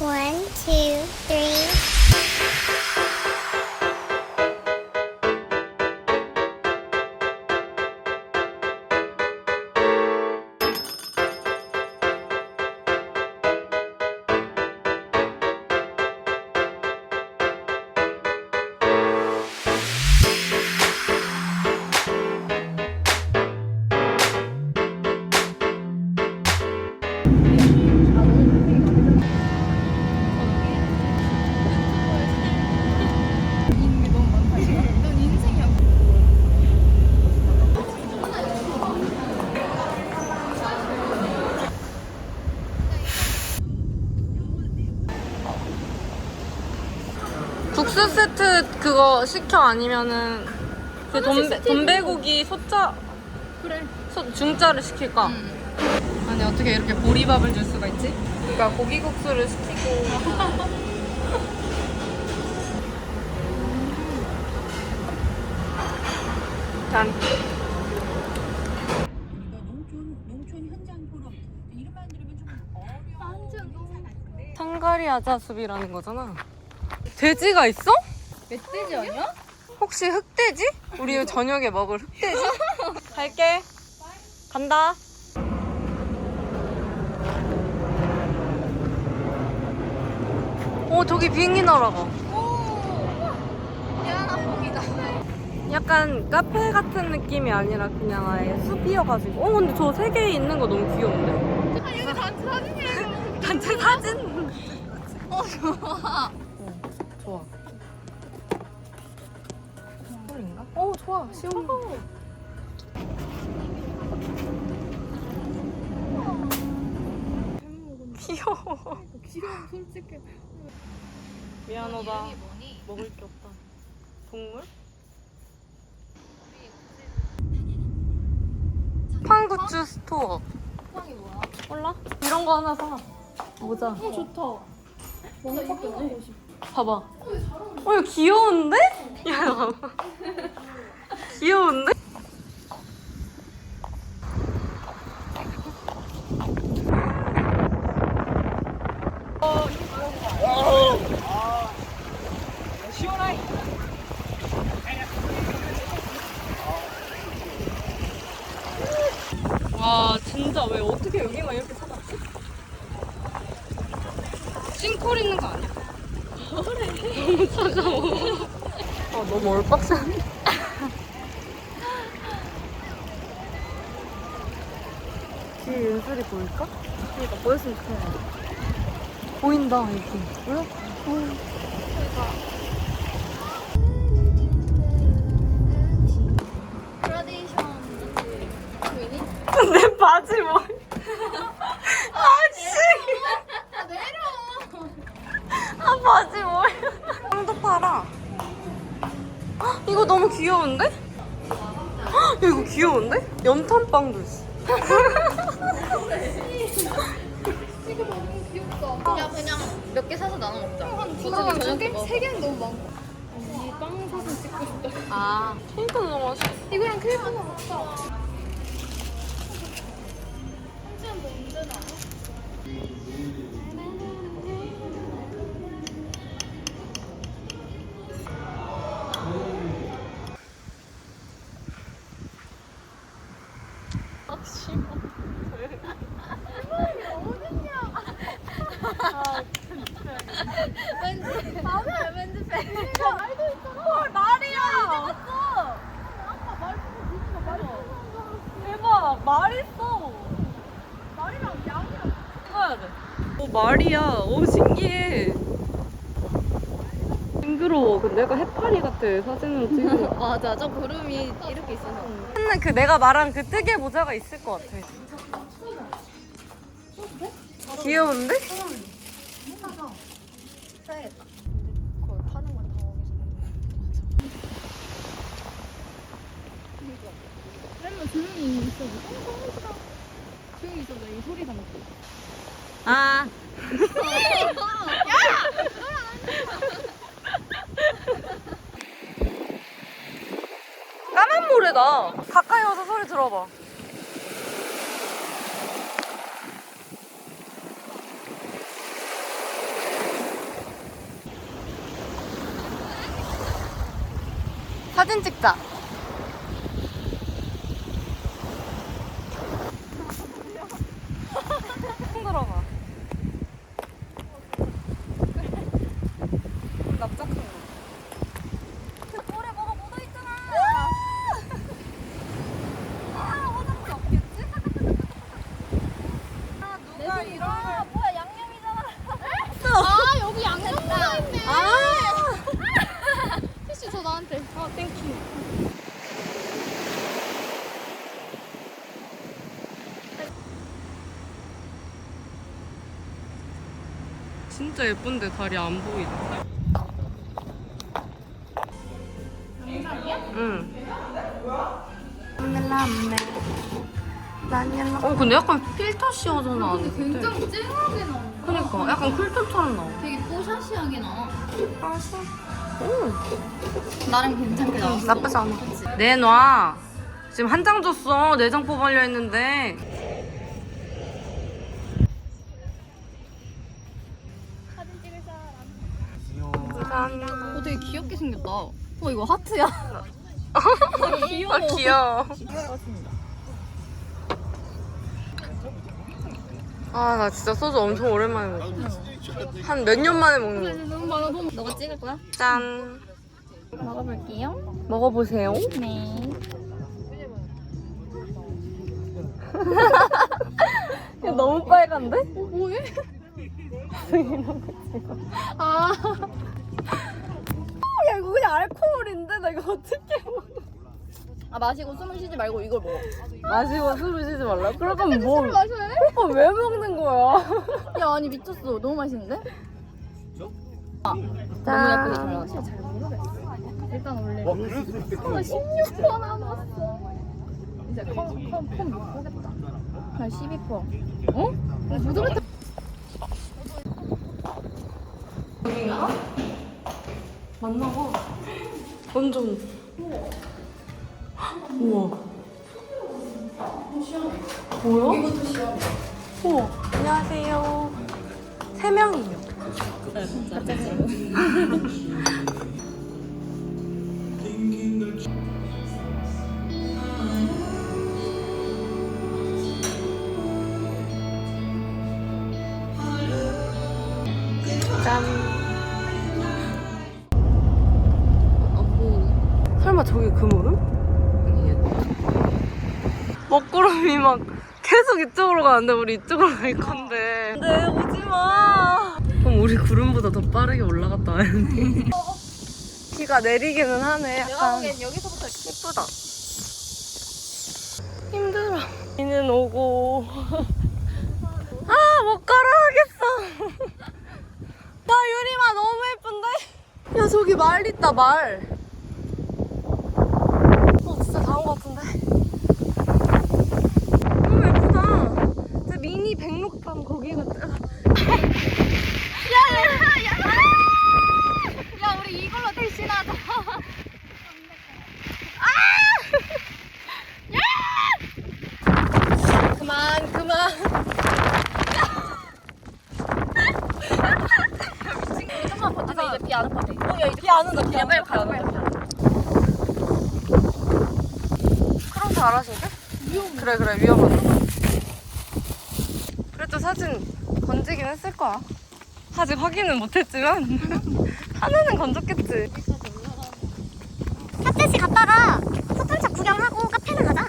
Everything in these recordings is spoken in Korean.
One, two, three. 국수 세트 그거 시켜 아니면은 그 돈베, 돈베고기 소자 그래. 소, 중짜를 시킬까? 아니 어떻게 이렇게 보리밥을 줄 수가 있지? 그러니까 고기 국수를 시키고. 짠. 농촌 농촌 현장 보러 이름만 들으면 좀 어려운 행사 같은데. 상가리 아자숲이라는 거잖아 돼지가 있어? 멧돼지 아니야? 혹시 흑돼지? 우리 저녁에 먹을 흑돼지? 갈게 간다 어 저기 비행기 날아가. 약간 카페 같은 느낌이 아니라 그냥 아예 숲이어가지고 어 근데 저 세 개 있는 거 너무 귀여운데 아 여기 단체 사진이라고. 단체 사진 어 좋아. 좋아 홀인가? 어 좋아 시원 귀여워 귀여워 솔직히. 미안하다? 먹을 게 없다 동물? 팡구쭈 스토어 빵이 뭐야? 몰라? 이런 거 하나 사 모자 어 좋다. 원밖에 안 싶어. 봐봐 어 이거 귀여운데? 야 봐봐 귀여운데 거 아니야? 너무 차가워. 아, 너무 얼빡션. 뒤에 윤슬이 보일까? 그러니까 보였으면 좋겠네. 보인다, 여기. 뭐야? 그 귀여운데? 헉, 이거 귀여운데? 연탄빵도 있어. 이거 너무 귀엽다. 야 그냥 몇 개 사서 나눠 먹자. 어차피 두 개? 세 개는 너무 많고. 언니 빵 사진 찍고 싶다. 아, 케이크 너무 맛있어. 이거랑 케이크 하나 먹자. 왠지 마음에 왠지 벤지가 말도 있잖아. 헐 말이야. 아까 말 보고 말이 대박, 말 있어. 말이랑 양이랑. 오, 말이야. 오, 신기해. 징그러워. 근데 약간 해파리 같아, 사진으로 찍으면. 맞아 저 구름이 이렇게 있어서 맨날 그 내가 말한 그 뜨개 모자가 있을 것 같아. 귀여운데? 사 노래다. 가까이 와서 소리 들어봐. 사진 찍자. 진짜 예쁜데 다리 안 보이네. 응. 어 근데 약간 필터 씌워서 나왔는데. 굉장히 쨍하게 나와. 그러니까 약간 쿨톤처럼 나와. 되게 뽀샤시하게 나와. 맛있어. 오. 나름 괜찮게 나와. 나쁘지 않아. 내놔. 지금 한 장 줬어. 네 장 뽑으려 했는데. 감사합니다. 어, 되게 귀엽게 생겼다. 어, 이거 하트야. 아, 귀여워. 아, 나 진짜 소주 엄청 오랜만에 먹어. 한 몇 년 만에 먹는 거. 너무 많아, 너무. 너가 찍을 거야? 짠. 먹어볼게요. 먹어보세요. 네. 야, 너무 빨간데? 뭐해? 아. 야, 이거 그냥 알코올인데? 나 이거 어떻게 먹어? 아, 마시고 숨을 쉬지 말고 이걸 먹어. 마시고 숨을 쉬지 말라? 그러면 뭐, 마셔야 돼? 그거 왜 먹는 거야? 야, 아니 미쳤어. 너무 맛있는데? 너무 예쁘게 잘 나왔어. 잘 모르겠어. 일단 원래 와 그럴 수 있겠다. 16% 남았어. 이제 컴컴컴못 보겠다. 한 12%. 어? 무덤에 맞나 봐. 완전. 우와. 뭐야? 우와. 안녕하세요. 세 명이요. 저게 그물음? 먹구름이 막 계속 이쪽으로 가는데 우리 이쪽으로 갈 건데. 네, 오지 마. 그럼 우리 구름보다 더 빠르게 올라갔다 와야 돼. 비가 내리기는 하네. 약간 여기서부터 예쁘다. 힘들어. 비는 오고. 아, 못 걸어 하겠어. 야, 유리마 너무 예쁜데? 야, 저기 말 있다, 말. 어, 같은데. 너무 예쁘다. 진짜 미니 백록담 거기 같아. 야, 우리 이걸로 대신하자. 그만, 그만. 좀만 버티면 이제 비안 와도 돼. 어, 야, 비안 온다, 비안 온다. 비안 온다. 그럼 잘하시게? 그래, 그래, 위험하다. 그래도 사진 건지긴 했을 거야. 아직 확인은 못했지만 하나는 건졌겠지. 핫데시 갔다가 소품샵 구경하고 카페는 가자.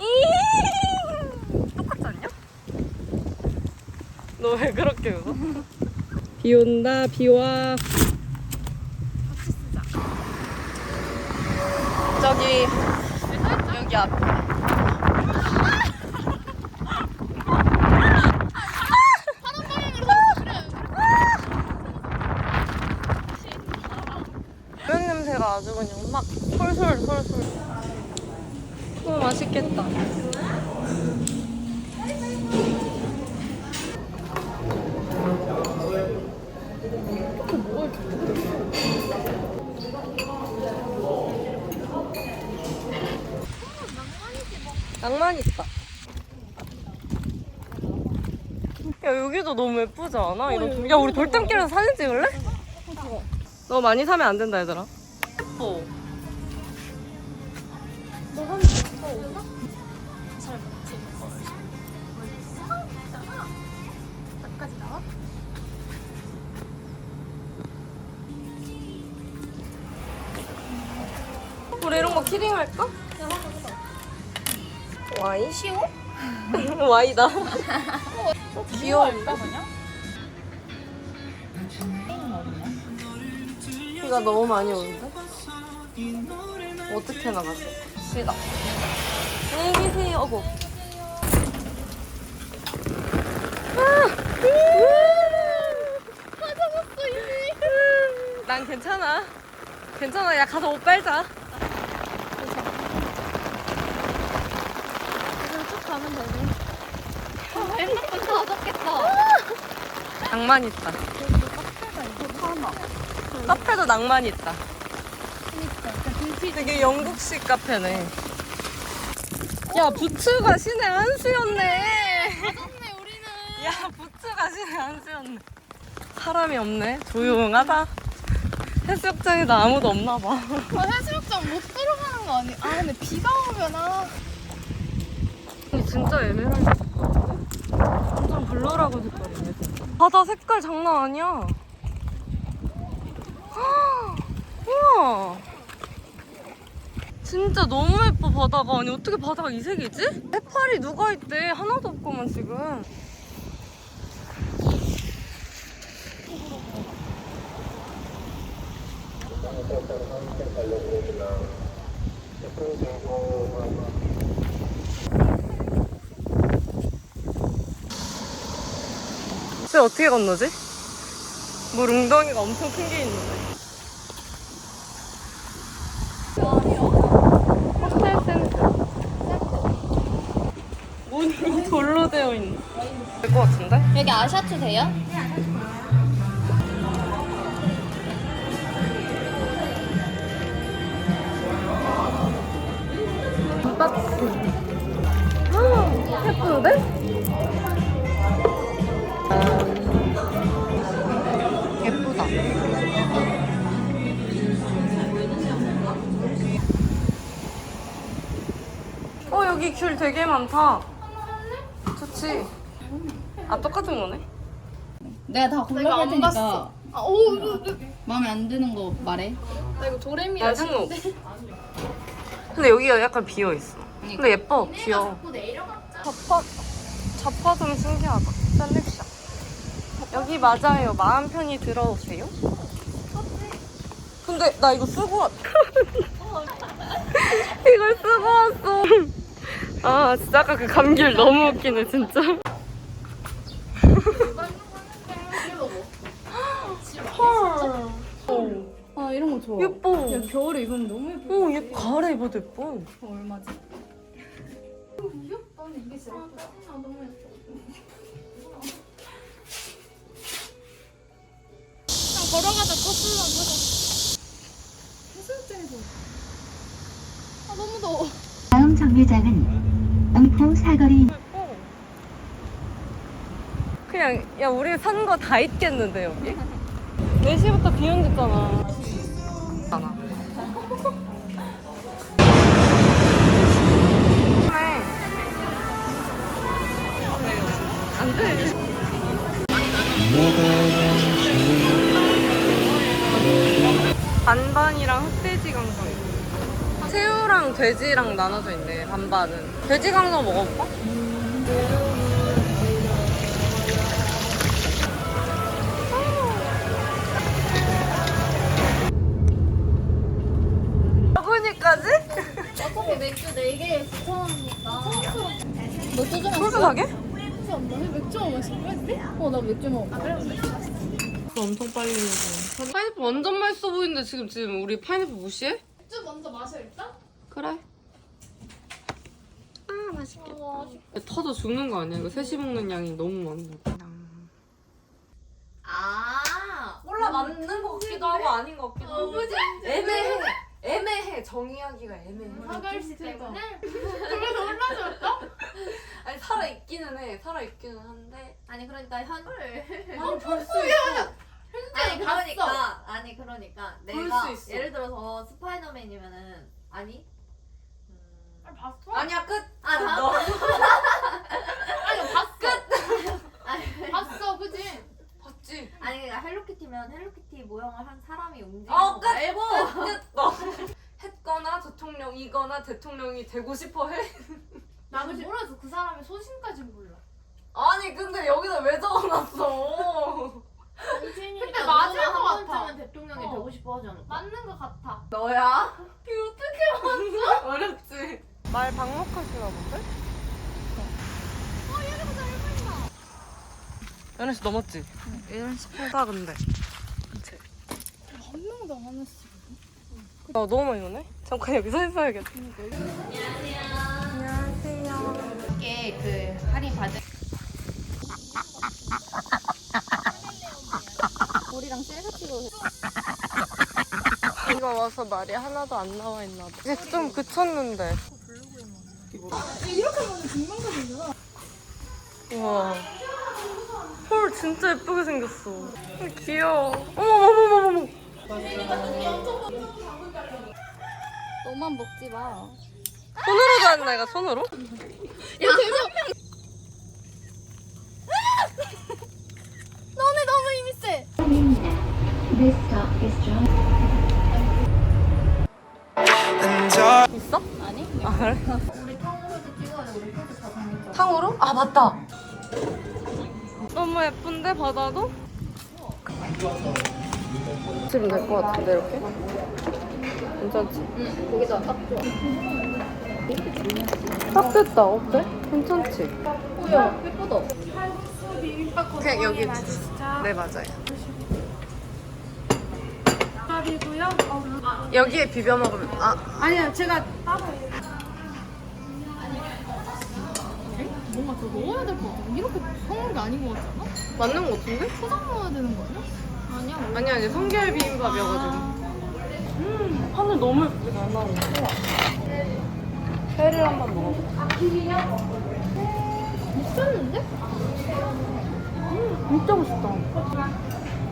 이 똑같지 않냐? 너 왜 그렇게 웃어? 비 온다, 비 와. 저기 여기 앞에. 면 냄새가 아주 그냥 막 솔솔 솔솔. 너무 맛있겠다. 낭만 있다. 야 여기도 너무 예쁘지 않아? 이런 야 우리 돌담길에서 사진 찍을래? 너무 많이 사면 안 된다 얘들아. 예뻐. 나와? 우리 이런 거 키링 할까? 와이? 쉬워? 와이다. 귀여운데? 비가 너무 많이 오는데? 어떻게 나가지? 비다. 안녕히 계세요. 어구. 난 괜찮아. 괜찮아. 야, 가서 옷 빨자. 그럼 쭉 가면 되네. 아, 핸드폰 터졌겠다. 낭만 있다. 카페도 낭만 있다. 되게 영국식 카페네. 야, 부츠가 신의 한 수였네. 맞았네 우리는. 야, 부츠가 신의 한 수였네. 사람이 없네. 조용하다. 해수욕장에도 아무도 없나 봐. 아, 해수욕장 못 들어가는 거 아니? 아 근데 비가 오면 아. 진짜 색깔인데? 완전 블러라고 색깔이네. 바다 색깔 장난 아니야. 헉, 우와. 진짜 너무 예뻐 바다가. 아니 어떻게 바다가 이 색이지? 해파리 누가 있대? 하나도 없구만 지금. 쟤 어떻게 건너지? 물 웅덩이가 엄청 큰 게 있는데. 호텔 센터. 문이 돌로 되어 있네. 될것 같은데? 여기 아샤트 돼요? 예쁜데? 예쁘다. 여기 귤 되게 많다. 좋지. 아 똑같은 거네. 내가 다 골라볼 안 테니까 봤어. 아, 오, 이거, 이거. 마음에 안 드는 거 말해. 나 이거 도레미야. 난 상관없어. 근데 여기가 약간 비어 있어. 근데 예뻐, 귀여워. 자파 자파 좀 신기하다. 셀렉션. 여기 맞아요. 마음 편히 들어오세요. 근데 나 이거 쓰고 왔. 이걸 쓰고 왔어. 아 진짜 아까 그 감귤 너무 웃기네 진짜. 헐. 아 이런 거 좋아. 예뻐. 야 겨울에 입으면 너무 예뻐. 오, 얘 가을에 입어도 예뻐. 얼마지? 그냥 걸어가자, 버스만 가자. 해수욕장에서 아, 너무 더워. 다음 정류장은 웅포 사거리. 그냥 야 우리 산 거 다 있겠는데 여기? 4시부터 비 온댔잖아. 잖아. 안 돼. 반반이랑 흑돼지 강정 있고 새우랑 돼지랑 나눠져 있네 반반은 돼지 강정 먹어볼까? 먹으니까지? 어차피 맥주 4개에 9,000원이니까. 맥주 좀 소주 사게? 맥주 안 마실 거야? 어, 나 맥주 먹어. 아, 그래? 엄청 빨리 먹어 파인애플 완전 맛있어 보이는데 지금 지금 우리 파인애플 무시해? 맥주 먼저 마셔, 일단? 그래 아 맛있겠다 와, 터져 죽는 거 아니야? 이거 셋이 먹는 양이 너무 많아 아. 몰라 맞는 거 같기도 하고 아닌 거 같기도 하고 뭐지? 애매해 애매해 정의하기가 애매해 사갈씨 때문에? 그래서 올라졌다? 아니 살아 있기는 해 살아 있기는 한데 아니, 그러니까 현. 아니 볼수 있어 아니, 그러니까 봤어. 아니 그러니까 볼 내가 수 있어. 예를 들어서 스파이더맨이면은 아니 음, 아니야 끝. 아, 나? 너. 아니 봤어. 봤어, 그지? 봤지? 아니 그러니까 헬로키티면 헬로키티 모형을 한 사람이 움직이는 어, 거 끝! 말고 끝. 너. 했거나 대통령이거나 대통령이 되고 싶어 해. 나는 몰라서 그 사람의 소신까지 몰라. 아니 근데 여기다 왜 적어놨어? 근데 맞을 것 한 같아. 번쯤은 대통령이 어. 되고 싶어 하지 않을까? 맞는 것 같아. 너야? 어떻게 어렵지. 말 방목하시나 본데? 어 얘네가 잘 보인다. 11시 넘었지? 11시 8다 근데. 그치? 한 명도 안 왔어. 나 너무 많이 오네? 잠깐 여기 서 있어야겠다. 이게 그 할인 받은 우리랑 셀카 찍어 이거 와서 말이 하나도 안 나와 있나 봐. 이제 좀 그쳤는데. 이렇게 보면 중간까지잖아. 우와. 헐, 진짜 예쁘게 생겼어. 아, 귀여워. 어머머머머머. 너만 먹지 마 손으로도 안 나가, 손으로? 너 탕후루? 아, 맞다. 너무 예쁜데, 바다도? 지금 될 것 같은데, 이렇게? 괜찮지? 응 거기다 딱 좋아 딱 됐다. 어때? 괜찮지? 뭐야 예쁘다 그냥 여기. 네, 맞아요. 밥이고요. 여기에 비벼 먹으면, 아, 아니야, 제가 따로. 뭔가 더 넣어야 될 것 같아. 이렇게 성은 게 아닌 것 같지 않아? 맞는 것 같은데? 초장 넣어야 되는 거 아니야? 아니야. 아니 아니 성게알 비빔밥이어가지고 음 하늘 너무 예쁘게 잘 나오고 회를 한번 먹어볼까? 미쳤는데? 음, 진짜 맛있다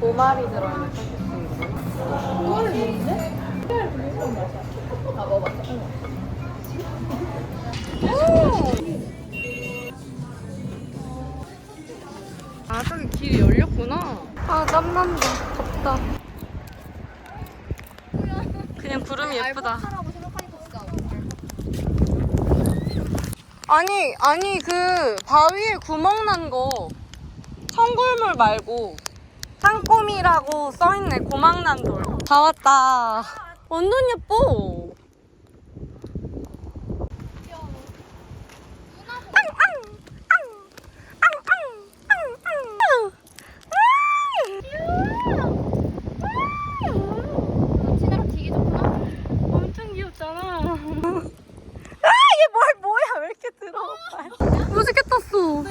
고말이 들어있는 그거를 먹는데? 아 먹어봤어 아 열렸구나. 아 땀난다. 덥다. 그냥 구름이 예쁘다. 생각하니까 진짜 아니 아니 그 바위에 구멍 난 거 청굴물 말고 땅꼬미라고 써있네. 고망난 돌다 왔다. 완전 예뻐 진아랑 되게 좋구나 엄청 귀엽잖아. 아, 얘 뭘, 뭐야? 왜 이렇게 들어? 무지개 떴어.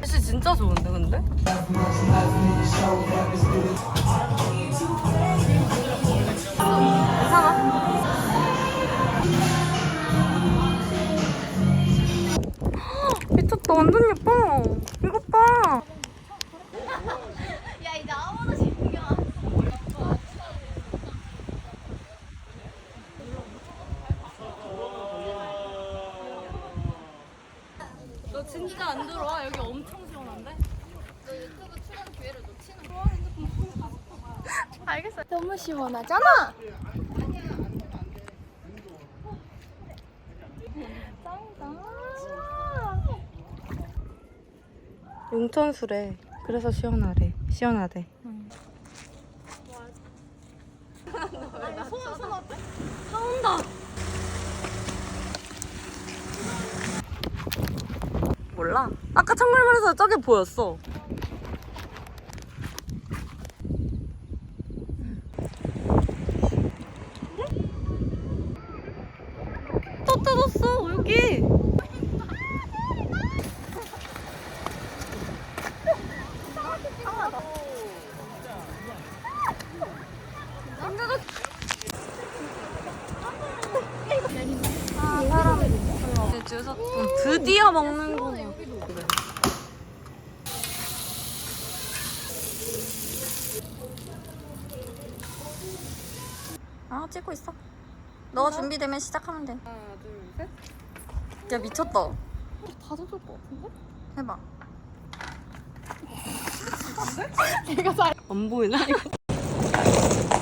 날씨 진짜 좋은데, 근데? 괜찮아? 미쳤다. 완전 예뻐. 이것 봐. 야 이제 아무도 신경 안 써. 너 진짜 안 들어와? 여기 엄청 시원한데? 너 유튜브 출연 기회를 놓치는 거야? 알겠어. 너무 시원하잖아. 용천수래. 그래서 시원하래. 시원하대. 나온다. 몰라. 아까 창문에서 저게 보였어. 또 뜯었어 여기. 주서 드디어 먹는구나. 아 찍고 있어 너가 준비되면 시작하면 돼. 하나, 둘, 셋. 야 미쳤다. 다 젖을 것 같은데? 해봐. 내가 잘 안 보이나? 이거.